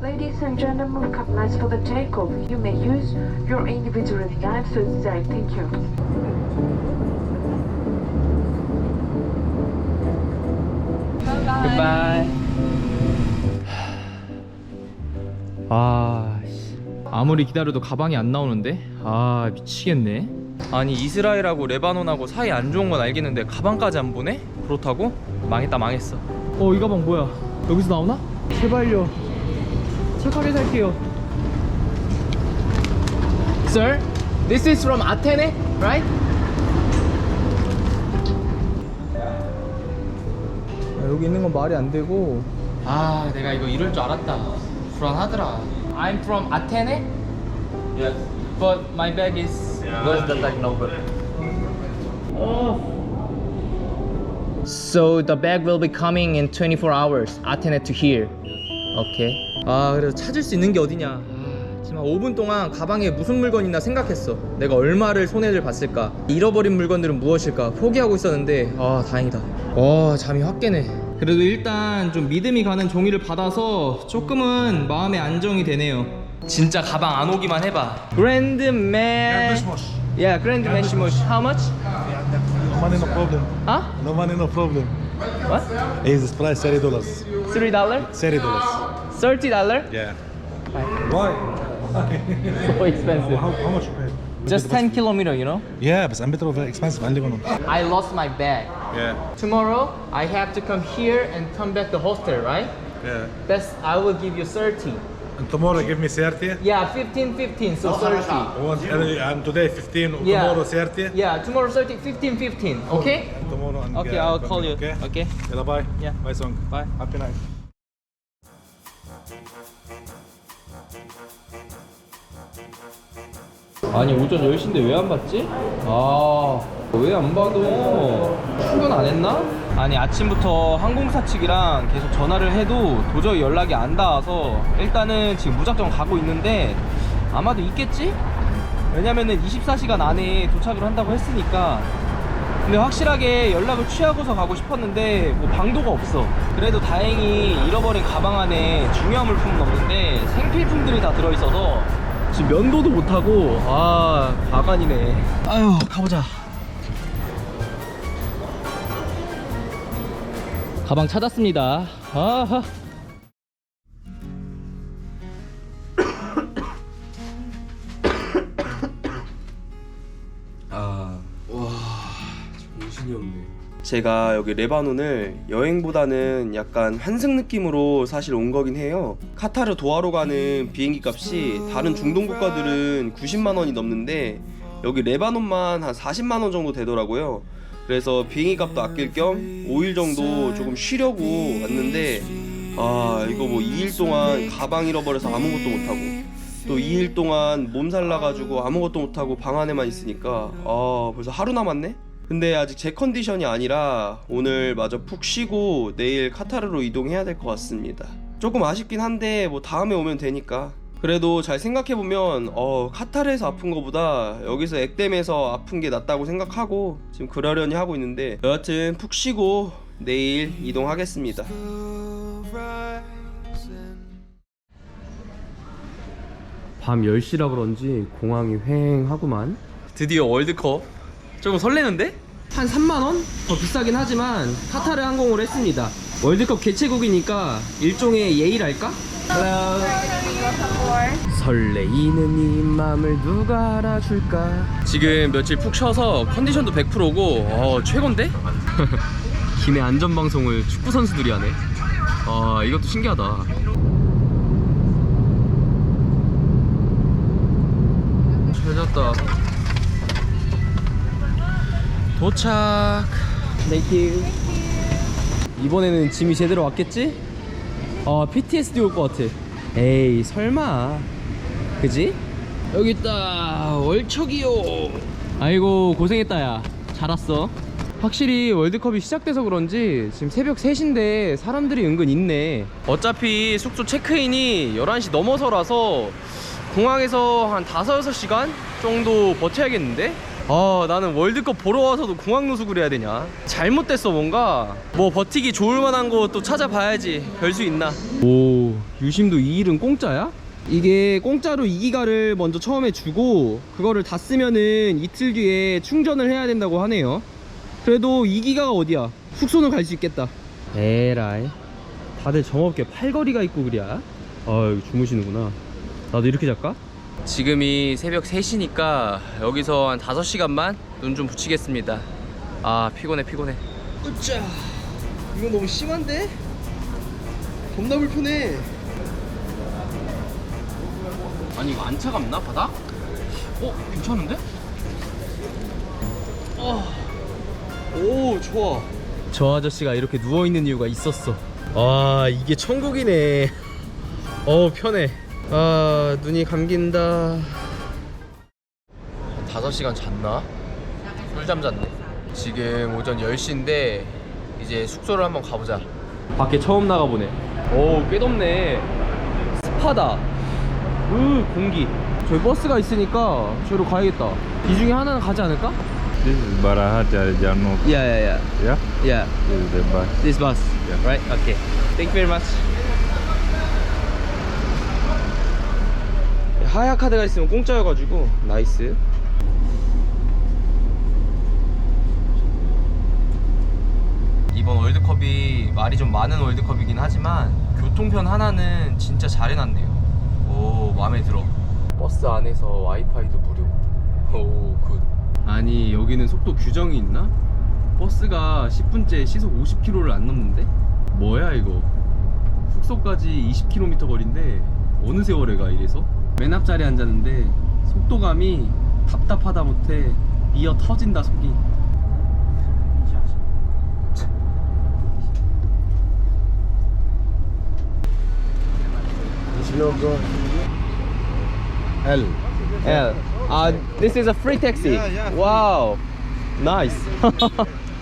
Ladies and gentlemen, come lines for the takeoff. You may use your individual knives to say thank you. 굿바이 아 씨. 아무리 기다려도 가방이 안 나오는데 아 미치겠네 아니 이스라엘하고 레바논하고 사이 안 좋은 건 알겠는데 가방까지 안 보내? 그렇다고? 망했다 망했어 어 이 가방 뭐야 여기서 나오나? 제발요 착하게 살게요 Sir, this is from Athene, right? 아, 여기 있는 건 말이 안 되고 아 내가 이거 이럴 줄 알았다 불안하더라 I'm from Athene Yes. but my bag is Where's the tag number? So the bag will be coming in 24 hours Athene to here 오케이 아 그래도 찾을 수 있는 게 어디냐 아, 지금 한 5분 동안 가방에 무슨 물건이 있나 생각했어 내가 얼마를 손해를 봤을까 잃어버린 물건들은 무엇일까 포기하고 있었는데 아 다행이다 와 잠이 확 깨네 그래도 일단 좀 믿음이 가는 종이를 받아서 조금은 마음의 안정이 되네요 진짜 가방 안 오기만 해봐 그랜드맨 Yeah, Grand Meshimush. How much? No money, no problem. Huh? No money, no problem. What? Is price thirty dollars? Three dollar? Thirty dollars. Yeah. Why? So expensive. How, how much you pay? Just 10 kilometer, you know? Yeah, but I'm better over expensive. I live on. I lost my bag. Yeah. Tomorrow I have to come here and come back to hostel, right? Yeah. That's I will give you 30. And tomorrow give me thirty. Yeah, 15, 15, so 30. One, and today fifteen. Yeah. Tomorrow thirty. Yeah, tomorrow 30, 15, 15. Okay? And tomorrow. And Okay, uh, I'll call you. Okay. Okay. Yalla, bye. Yeah. Bye, song. Bye. Happy night. 아니 오전 10시인데 왜안 받지? 아 왜 안 봐도 출근 안 했나? 아니 아침부터 항공사 측이랑 계속 전화를 해도 도저히 연락이 안 닿아서 일단은 지금 무작정 가고 있는데 아마도 있겠지? 왜냐면은 24시간 안에 도착을 한다고 했으니까 근데 확실하게 연락을 취하고서 가고 싶었는데 뭐 방도가 없어 그래도 다행히 잃어버린 가방 안에 중요한 물품은 없는데 생필품들이 다 들어있어서 지금 면도도 못하고 아 가관이네. 아유 가보자. 가방 찾았습니다. 아하 제가 여기 레바논을 여행보다는 약간 환승 느낌으로 사실 온 거긴 해요. 카타르 도하로 가는 비행기 값이 다른 중동 국가들은 90만 원이 넘는데 여기 레바논만 한 40만 원 정도 되더라고요. 그래서 비행기 값도 아낄 겸 5일 정도 조금 쉬려고 왔는데 아 이거 뭐 2일 동안 가방 잃어버려서 아무것도 못하고 또 2일 동안 몸살 나가지고 아무것도 못하고 방 안에만 있으니까 아 벌써 하루 남았네? 근데 아직 제 컨디션이 아니라 오늘 마저 푹 쉬고 내일 카타르로 이동해야 될 것 같습니다. 조금 아쉽긴 한데 뭐 다음에 오면 되니까. 그래도 잘 생각해보면 어 카타르에서 아픈 거보다 여기서 액땜에서 아픈 게 낫다고 생각하고 지금 그러려니 하고 있는데 여하튼 푹 쉬고 내일 이동하겠습니다. 밤 10시라 그런지 공항이 휑하구만. 드디어 월드컵 조금 설레는데? 한 3만원? 더 비싸긴 하지만 카타르 항공으로 했습니다 월드컵 개최국이니까 일종의 예의랄까? 설레이는 이 맘을 누가 알아줄까 지금 며칠 푹 쉬어서 컨디션도 100%고 어, 최곤데? 기내 안전방송을 축구 선수들이 하네 아 이것도 신기하다 잘 잤다 도착. 땡큐 이번에는 짐이 제대로 왔겠지? 아 PTSD 올 것 같아. 에이 설마. 그지? 여기 있다. 월척이요. 아이고 고생했다 야잘 왔어. 확실히 월드컵이 시작돼서 그런지 지금 새벽 3시인데 사람들이 은근 있네. 어차피 숙소 체크인이 11시 넘어서라서 공항에서 한 5, 6시간 정도 버텨야겠는데? 아 나는 월드컵 보러 와서도 공항 노숙을 해야 되냐? 잘못됐어 뭔가. 뭐 버티기 좋을 만한 거 또 찾아봐야지. 별 수 있나? 오 유심도 이 일은 공짜야? 이게 공짜로 2기가를 먼저 처음에 주고 그거를 다 쓰면은 이틀 뒤에 충전을 해야 된다고 하네요. 그래도 2기가가 어디야? 숙소는 갈 수 있겠다. 에라이. 다들 정없게 팔걸이가 있고 그랴 아 여기 주무시는구나. 나도 이렇게 잘까? 지금이 새벽 3시니까 여기서 한 5시간만 눈 좀 붙이겠습니다 아 피곤해 피곤해 으짜 이거 너무 심한데? 겁나 불편해 아니 이거 안 차갑나 바닥? 어 괜찮은데? 어. 오 좋아 저 아저씨가 이렇게 누워있는 이유가 있었어 아 이게 천국이네 어 편해 아 눈이 감긴다. 5시간 잤나? 꿀잠 잤네. 지금 오전 10시인데 이제 숙소를 한번 가보자. 밖에 처음 나가보네. 오꽤 덥네. 습하다. 으 공기. 저기 버스가 있으니까 저기로 가야겠다. 이 중에 하나는 가지 않을까? This is Barahat Jaya Januk. 야야야 Yeah, 야 this is the bus. This bus. Yeah. right? Okay. Thank you very much 하야 카드가 있으면 공짜여가지고. 나이스. 이번 월드컵이 말이 좀 많은 월드컵이긴 하지만 교통편 하나는 진짜 잘 해놨네요. 오 마음에 들어. 버스 안에서 와이파이도 무료. 오굿. 아니 여기는 속도 규정이 있나? 버스가 10분째 시속 50km를 안 넘는데? 뭐야 이거? 숙소까지 20km 거리인데 어느 세월에 가 이래서? 맨 앞자리에 앉았는데 속도감이 답답하다 못해 미어 터진다 속이 L L uh, This is a free taxi Yeah, yeah, free. Wow Nice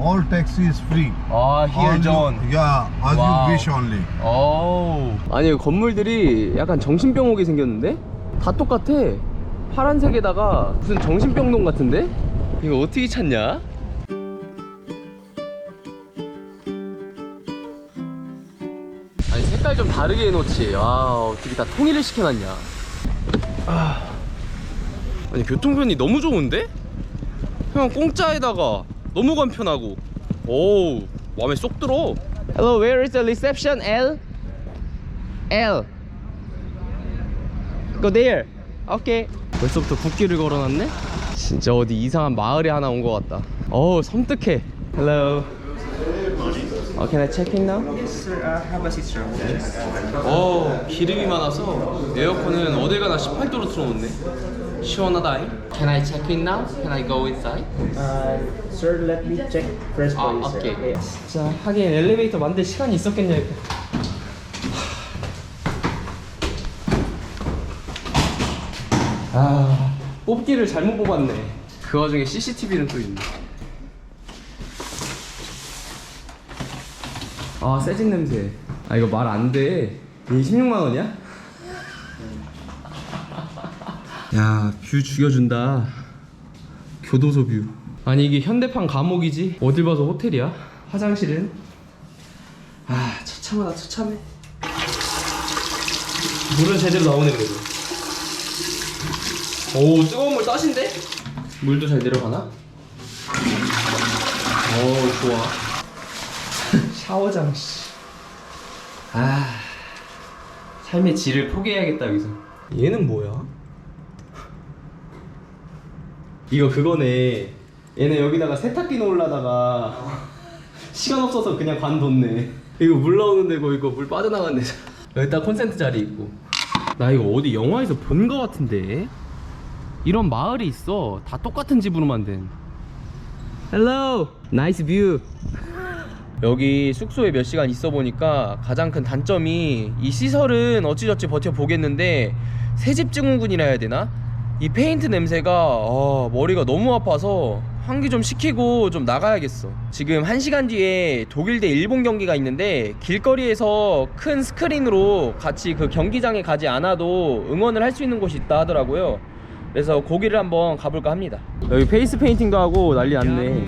All taxi is free. 아 here you- John Yeah, as Wow. you wish only. 오. 아니 건물들이 약간 정신병 오게 생겼는데? 다 똑같아. 파란색에다가 무슨 정신병동 같은데? 이거 어떻게 찾냐? 아니 색깔 좀 다르게 해놓지. 아 어떻게 다 통일을 시켜놨냐? 아. 아니 교통편이 너무 좋은데? 그냥 공짜에다가 너무 간편하고. 오 마음에 쏙 들어. Hello, where is the reception? L. L. Go there. Okay. 벌써부터 국기를 걸어놨네? 진짜 어디 이상한 마을에 하나 온 것 같다. 어우 섬뜩해. Hello. Oh, can I check in now? Yes, sir. Uh, have a seat, sir. 어, 기름이 많아서 에어컨은 어딜 가나 18도로 틀어놓네. 시원하다잉. Can I check in now? Can I go inside? Uh, sir, let me check first for 아, you, sir. 오케이. Okay. 자, 하긴 엘리베이터 만들 시간이 있었겠냐 이거. 아, 뽑기를 잘못 뽑았네. 그 와중에 CCTV는 또 있네. 아, 새진 냄새. 아, 이거 말 안 돼. 이게 16만 원이야? 야, 뷰 죽여준다. 교도소 뷰. 아니 이게 현대판 감옥이지? 어딜 봐서 호텔이야? 화장실은? 아 처참하다 처참해 물은 제대로 나오네 그래도 오 뜨거운 물 따신데? 물도 잘 내려가나? 오 좋아 샤워장 씨. 아 삶의 질을 포기해야겠다 여기서 얘는 뭐야? 이거 그거네. 얘네 여기다가 세탁기 놓으려다가 시간 없어서 그냥 관뒀네. 이거 물 나오는 데고 이거 물 빠져나간 데. 여기다 콘센트 자리 있고. 나 이거 어디 영화에서 본 거 같은데. 이런 마을이 있어. 다 똑같은 집으로 만든. Hello. Nice view. 여기 숙소에 몇 시간 있어 보니까 가장 큰 단점이 이 시설은 어찌저찌 버텨 보겠는데 새집 증후군이라 해야 되나? 이 페인트 냄새가 아, 머리가 너무 아파서 환기 좀 시키고 좀 나가야겠어. 지금 1시간 뒤에 독일 대 일본 경기가 있는데 길거리에서 큰 스크린으로 같이 그 경기장에 가지 않아도 응원을 할 수 있는 곳이 있다 하더라고요. 그래서 거기를 한번 가볼까 합니다. 여기 페이스 페인팅도 하고 난리 났네.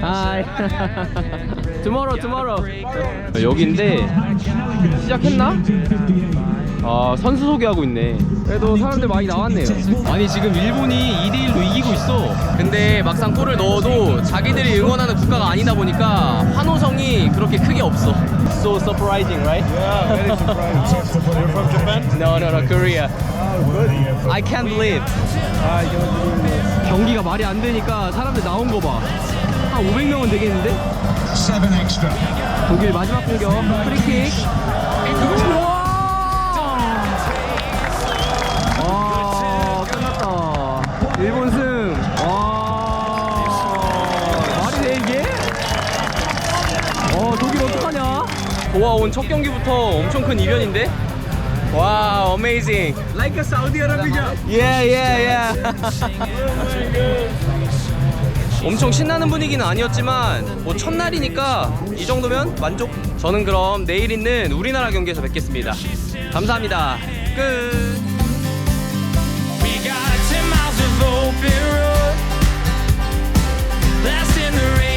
하이. tomorrow, tomorrow. 여기인데 시작했나? 아 선수 소개하고 있네. 그래도 사람들 많이 나왔네요. 아니 지금 일본이 2대 1로 이기고 있어. 근데 막상 골을 넣어도 자기들이 응원하는 국가가 아니다 보니까 환호성이 그렇게 크게 없어. So surprising, right? Yeah, very surprised. You're from Japan? No, no, no, Korea. I can't believe. 경기가 말이 안 되니까 사람들 나온 거 봐. 한 500명은 되겠는데? 독일 마지막 공격 프리킥. 와, 끝났다. 일본 승. 와. 말이 돼 이게? 어, 독일 어떡하냐? 도와온 첫 경기부터 엄청 큰 이변인데? 와, 어메이징. Like a Saudi Arabia. Yeah, yeah, yeah. 엄청 신나는 분위기는 아니었지만 뭐 첫날이니까 이 정도면 만족. 저는 그럼 내일 있는 우리나라 경기에서 뵙겠습니다. 감사합니다. 끝. That's in the rain.